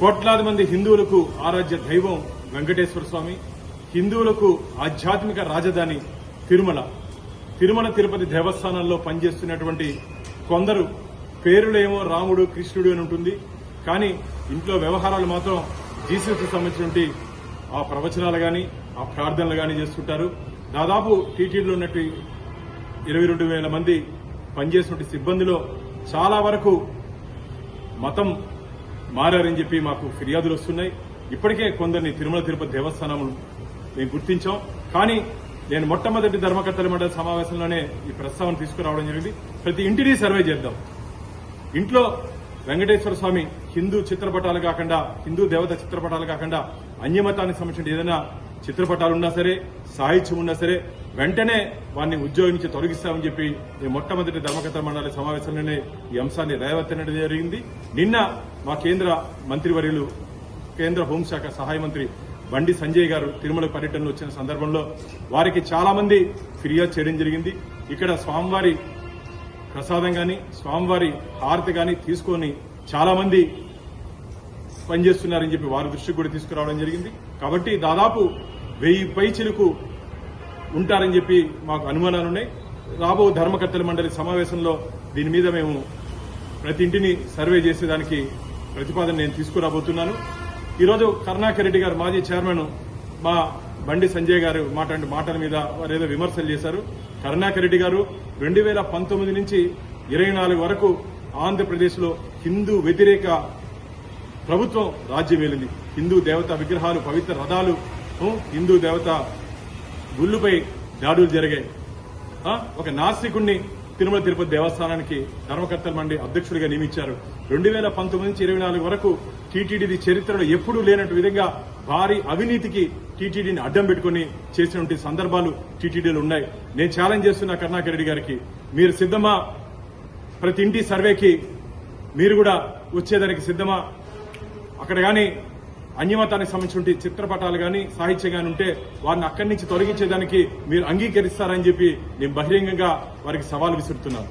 కోట్లాది మంది హిందువులకు ఆరాధ్య దైవం వెంకటేశ్వర స్వామి హిందువులకు ఆధ్యాత్మిక రాజధాని తిరుమల. తిరుమల తిరుపతి దేవస్థానంలో పనిచేస్తున్నటువంటి కొందరు పేరులేమో రాముడు కృష్ణుడు అని ఉంటుంది. కానీ ఇంట్లో వ్యవహారాలు మాత్రం జీసస్కి సంబంధించినటువంటి ఆ ప్రవచనాలు గాని ఆ ప్రార్థనలు గాని చేస్తుంటారు. దాదాపు టీటీడీలో ఉన్నట్టు ఇరవై రెండు వేల మంది పనిచేసినటువంటి సిబ్బందిలో చాలా వరకు మతం మారారని చెప్పి మాకు ఫిర్యాదులు వస్తున్నాయి. ఇప్పటికే కొందరిని తిరుమల తిరుపతి దేవస్థానం మేము గుర్తించాం. కానీ నేను మొట్టమొదటి ధర్మకర్తల మండలి సమావేశంలోనే ఈ ప్రస్తావన తీసుకురావడం జరిగింది. ప్రతి ఇంటిని సర్వే చేద్దాం. ఇంట్లో వెంకటేశ్వర స్వామి హిందూ చిత్రపటాలు కాకుండా హిందూ దేవత చిత్రపటాలు కాకుండా అన్యమతానికి సంబంధించిన ఏదైనా చిత్రపటాలు ఉన్నా సరే సాహిత్యం ఉన్నా సరే వెంటనే వారిని ఉద్యోగం నుంచి తొలగిస్తామని చెప్పి మొట్టమొదటి ధర్మకత మండలి సమావేశంలోనే ఈ అంశాన్ని రేవత్తనడం జరిగింది. నిన్న మా కేంద్ర మంత్రివర్యులు కేంద్ర హోంశాఖ సహాయ మంత్రి బండి సంజయ్ గారు తిరుమల పర్యటనలో వచ్చిన సందర్భంలో వారికి చాలా మంది ఫిర్యాదు చేయడం జరిగింది. ఇక్కడ స్వామివారి ప్రసాదం కానీ స్వామివారి హారతి కానీ తీసుకొని చాలా మంది పనిచేస్తున్నారని చెప్పి వారి దృష్టికి కూడా తీసుకురావడం జరిగింది. కాబట్టి దాదాపు వెయ్యి పై చిలుకు ఉంటారని చెప్పి మాకు అనుమానాలు ఉన్నాయి. రాబో ధర్మకర్తల మండలి సమావేశంలో దీని మీద మేము ప్రతి ఇంటిని సర్వే చేసేదానికి ప్రతిపాదన నేను తీసుకురాబోతున్నాను. ఈరోజు కరుణాకర్ రెడ్డి గారు మాజీ చైర్మన్ మా బండి సంజయ్ గారు మాట్లాడిన మాటల మీద వారు ఏదో విమర్శలు చేశారు. కరుణాకర్ రెడ్డి గారు రెండు వేల పంతొమ్మిది నుంచి ఇరవై నాలుగు వరకు ఆంధ్రప్రదేశ్లో హిందూ వ్యతిరేక ప్రభుత్వం రాజ్యం వెళ్ళింది హిందూ దేవత విగ్రహాలు పవిత్ర రథాలు హిందూ దేవత గుళ్ళుపై దాడులు జరిగాయి. ఒక నాస్తికుణ్ణి తిరుమల తిరుపతి దేవస్థానానికి ధర్మకర్తల మండి అధ్యక్షుడిగా నియమించారు. రెండు వేల పంతొమ్మిది నుంచి ఇరవై నాలుగు వరకు టీటీడీ చరిత్రలో ఎప్పుడూ లేనట్టు విధంగా భారీ అవినీతికి టీటీడీని అడ్డం పెట్టుకుని చేసినటువంటి సందర్భాలు టీటీడీలో ఉన్నాయి. నేను ఛాలెంజ్ చేస్తున్నా కరుణాకర్ రెడ్డి గారికి. మీరు సిద్ధమా? ప్రతి ఇంటి సర్వేకి మీరు కూడా వచ్చేదానికి సిద్ధమా? అక్కడ కానీ అన్యమతానికి సంబంధించిన చిత్రపటాలు గాని సాహిత్యం గాని ఉంటే వారిని అక్కడి నుంచి తొలగించేదానికి మీరు అంగీకరిస్తారని చెప్పి నేను బహిరంగంగా వారికి సవాల్ విసురుతున్నాను.